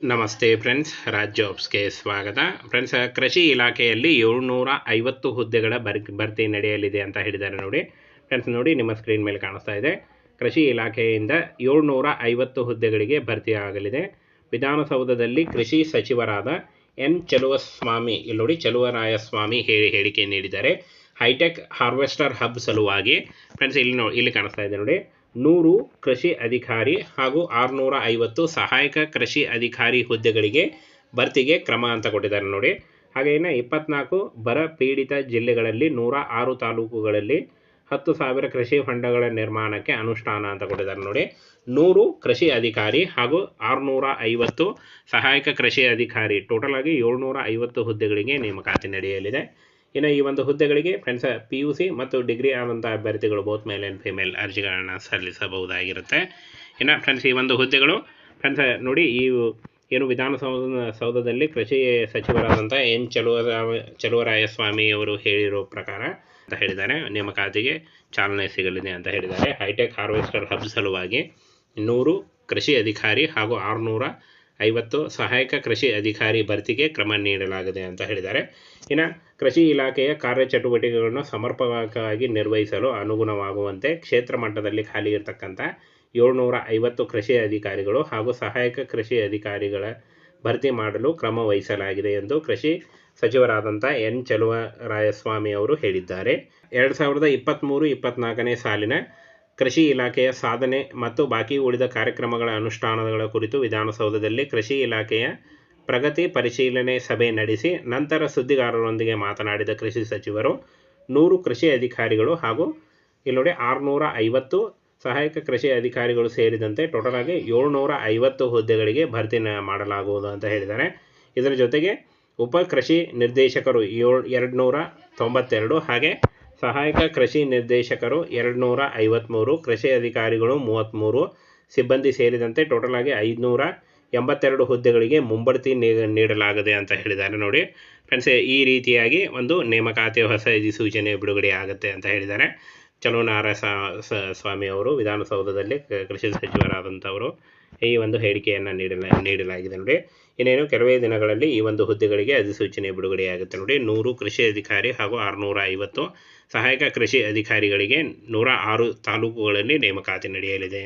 ನಮಸ್ತೆ ಫ್ರೆಂಡ್ಸ್ ರಾಜ್ ಜಾಬ್ಸ್ಗೆ ಸ್ವಾಗತ. ಫ್ರೆಂಡ್ಸ್, ಕೃಷಿ ಇಲಾಖೆಯಲ್ಲಿ ಏಳ್ನೂರ ಐವತ್ತು ಹುದ್ದೆಗಳ ಬರ್, ಭರ್ತಿ ನಡೆಯಲಿದೆ ಅಂತ ಹೇಳಿದ್ದಾರೆ ನೋಡಿ. ಫ್ರೆಂಡ್ಸ್, ನೋಡಿ ನಿಮ್ಮ ಸ್ಕ್ರೀನ್ ಮೇಲೆ ಕಾಣಿಸ್ತಾ ಇದೆ. ಕೃಷಿ ಇಲಾಖೆಯಿಂದ ಏಳ್ನೂರ ಐವತ್ತು ಹುದ್ದೆಗಳಿಗೆ ಭರ್ತಿಯಾಗಲಿದೆ ವಿಧಾನಸೌಧದಲ್ಲಿ ಕೃಷಿ ಸಚಿವರಾದ ಎನ್ ಚಲುವಸ್ವಾಮಿ ಇಲ್ಲಿ ನೋಡಿ ಚಲುವರಾಯಸ್ವಾಮಿ ಹೇಳಿ, ಹೇಳಿಕೆ ನೀಡಿದ್ದಾರೆ. ಹೈಟೆಕ್ ಹಾರ್ವೆಸ್ಟರ್ ಹಬ್ ಸಲುವಾಗಿ. ಫ್ರೆಂಡ್ಸ್, ಇಲ್ಲಿ ನೋ, ಇಲ್ಲಿ ಕಾಣಿಸ್ತಾ ಇದೆ ನೋಡಿ. ನೂರು ಕೃಷಿ ಅಧಿಕಾರಿ ಹಾಗೂ ಆರುನೂರ ಐವತ್ತು ಸಹಾಯಕ ಕೃಷಿ ಅಧಿಕಾರಿ ಹುದ್ದೆಗಳಿಗೆ ಭರ್ತಿಗೆ ಕ್ರಮ ಅಂತ ಕೊಟ್ಟಿದ್ದಾರೆ ನೋಡಿ. ಹಾಗೆಯೇ ಇಪ್ಪತ್ನಾಲ್ಕು ಬರ ಪೀಡಿತ ಜಿಲ್ಲೆಗಳಲ್ಲಿ ನೂರ ಆರು ತಾಲೂಕುಗಳಲ್ಲಿ ಹತ್ತು ಸಾವಿರ ಕೃಷಿ ಹೊಂಡಗಳ ನಿರ್ಮಾಣಕ್ಕೆ ಅನುಷ್ಠಾನ ಅಂತ ಕೊಟ್ಟಿದ್ದಾರೆ ನೋಡಿ. ನೂರು ಕೃಷಿ ಅಧಿಕಾರಿ ಹಾಗೂ ಆರುನೂರ ಐವತ್ತು ಸಹಾಯಕ ಕೃಷಿ ಅಧಿಕಾರಿ. ಟೋಟಲ್ ಆಗಿ ಏಳ್ನೂರ ಐವತ್ತು ಹುದ್ದೆಗಳಿಗೆ ನೇಮಕಾತಿ ನಡೆಯಲಿದೆ. ಇನ್ನು ಈ ಒಂದು ಹುದ್ದೆಗಳಿಗೆ ಫ್ರೆಂಡ್ಸ್ ಪಿ ಯು ಸಿ ಮತ್ತು ಡಿಗ್ರಿ ಆದಂಥ ಅಭ್ಯರ್ಥಿಗಳು ಬೋತ್ ಮೇಲ್ ಆ್ಯಂಡ್ ಫಿಮೇಲ್ ಅರ್ಜಿಗಳನ್ನು ಸಲ್ಲಿಸಬಹುದಾಗಿರುತ್ತೆ. ಇನ್ನು ಫ್ರೆಂಡ್ಸ್ ಈ ಒಂದು ಹುದ್ದೆಗಳು ಫ್ರೆಂಡ್ಸ್ ನೋಡಿ, ಈ ಏನು ವಿಧಾನಸೌಧ ಸೌಧದಲ್ಲಿ ಕೃಷಿ ಸಚಿವರಾದಂಥ ಎನ್ ಚಲುವರಾಯ ಚಲುವರಾಯಸ್ವಾಮಿ ಅವರು ಹೇಳಿರೋ ಪ್ರಕಾರ ಅಂತ ಹೇಳಿದ್ದಾರೆ. ನೇಮಕಾತಿಗೆ ಚಾಲನೆ ಸಿಗಲಿದೆ ಅಂತ ಹೇಳಿದ್ದಾರೆ. ಹೈಟೆಕ್ ಹಾರ್ವೆಸ್ಟರ್ ಹಬ್ ಸಲುವಾಗಿ ನೂರು ಕೃಷಿ ಅಧಿಕಾರಿ ಹಾಗೂ ಆರುನೂರ ಐವತ್ತು ಸಹಾಯಕ ಕೃಷಿ ಅಧಿಕಾರಿ ಭರ್ತಿಗೆ ಕ್ರಮ ನೀಡಲಾಗಿದೆ ಅಂತ ಹೇಳಿದ್ದಾರೆ. ಇನ್ನು ಕೃಷಿ ಇಲಾಖೆಯ ಕಾರ್ಯಚಟುವಟಿಕೆಗಳನ್ನು ಸಮರ್ಪಕವಾಗಿ ನಿರ್ವಹಿಸಲು ಅನುಗುಣವಾಗುವಂತೆ ಕ್ಷೇತ್ರ ಮಟ್ಟದಲ್ಲಿ ಖಾಲಿ ಇರತಕ್ಕಂಥ ಏಳ್ನೂರ ಐವತ್ತು ಕೃಷಿ ಅಧಿಕಾರಿಗಳು ಹಾಗೂ ಸಹಾಯಕ ಕೃಷಿ ಅಧಿಕಾರಿಗಳ ಭರ್ತಿ ಮಾಡಲು ಕ್ರಮ ವಹಿಸಲಾಗಿದೆ ಎಂದು ಕೃಷಿ ಸಚಿವರಾದಂಥ ಎನ್ ಚಲುವರಾಯಸ್ವಾಮಿ ಅವರು ಹೇಳಿದ್ದಾರೆ. ಎರಡು ಸಾವಿರದ ಇಪ್ಪತ್ತ್ಮೂರು ಇಪ್ಪತ್ತ್ನಾಲ್ಕನೇ ಸಾಲಿನ ಕೃಷಿ ಇಲಾಖೆಯ ಸಾಧನೆ ಮತ್ತು ಬಾಕಿ ಉಳಿದ ಕಾರ್ಯಕ್ರಮಗಳ ಅನುಷ್ಠಾನಗಳ ಕುರಿತು ವಿಧಾನಸೌಧದಲ್ಲಿ ಕೃಷಿ ಇಲಾಖೆಯ ಪ್ರಗತಿ ಪರಿಶೀಲನೆ ಸಭೆ ನಡೆಸಿ ನಂತರ ಸುದ್ದಿಗಾರರೊಂದಿಗೆ ಮಾತನಾಡಿದ ಕೃಷಿ ಸಚಿವರು, ನೂರು ಕೃಷಿ ಅಧಿಕಾರಿಗಳು ಹಾಗೂ ಇಲ್ಲೊಡೆ ಆರುನೂರ ಐವತ್ತು ಸಹಾಯಕ ಕೃಷಿ ಅಧಿಕಾರಿಗಳು ಸೇರಿದಂತೆ ಟೋಟಲ್ ಆಗಿ ಏಳ್ನೂರ ಐವತ್ತು ಹುದ್ದೆಗಳಿಗೆ ಭರ್ತಿ ಮಾಡಲಾಗುವುದು ಅಂತ ಹೇಳಿದ್ದಾರೆ. ಇದರ ಜೊತೆಗೆ ಉಪ ಕೃಷಿ ನಿರ್ದೇಶಕರು ಏಳು ಎರಡು ನೂರ ತೊಂಬತ್ತೆರಡು ಹಾಗೆ ಸಹಾಯಕ ಕೃಷಿ ನಿರ್ದೇಶಕರು ಎರಡು ನೂರ ಐವತ್ತ್ಮೂರು ಕೃಷಿ ಅಧಿಕಾರಿಗಳು ಮೂವತ್ತ್ಮೂರು ಸಿಬ್ಬಂದಿ ಸೇರಿದಂತೆ ಟೋಟಲ್ ಆಗಿ ಐದುನೂರ ಎಂಬತ್ತೆರಡು ಹುದ್ದೆಗಳಿಗೆ ಮುಂಬಡ್ತಿ ನೀಡಲಾಗಿದೆ ಅಂತ ಹೇಳಿದ್ದಾರೆ. ನೋಡಿ ಫ್ರೆಂಡ್ಸ್ ಈ ರೀತಿಯಾಗಿ ಒಂದು ನೇಮಕಾತಿ ಹೊಸ ಅಧಿಸೂಚನೆ ಬಿಡುಗಡೆ ಆಗುತ್ತೆ ಅಂತ ಹೇಳಿದ್ದಾರೆ. ಚಲೋನಾರ ಸ್ವಾಮಿ ಅವರು, ವಿಧಾನಸೌಧದಲ್ಲಿ ಕೃಷಿ ಸಚಿವರಾದಂಥವರು ಈ ಒಂದು ಹೇಳಿಕೆಯನ್ನು ನೀಡಲ, ನೀಡಲಾಗಿದೆ ನೋಡಿ. ಇನ್ನೇನು ಕೆಲವೇ ದಿನಗಳಲ್ಲಿ ಈ ಒಂದು ಹುದ್ದೆಗಳಿಗೆ ಅಧಿಸೂಚನೆ ಬಿಡುಗಡೆಯಾಗುತ್ತೆ ನೋಡಿ. ನೂರು ಕೃಷಿ ಅಧಿಕಾರಿ ಹಾಗೂ ಆರುನೂರ ಐವತ್ತು ಸಹಾಯಕ ಕೃಷಿ ಅಧಿಕಾರಿಗಳಿಗೆ ನೂರ ಆರು ತಾಲೂಕುಗಳಲ್ಲಿ ನೇಮಕಾತಿ ನಡೆಯಲಿದೆ.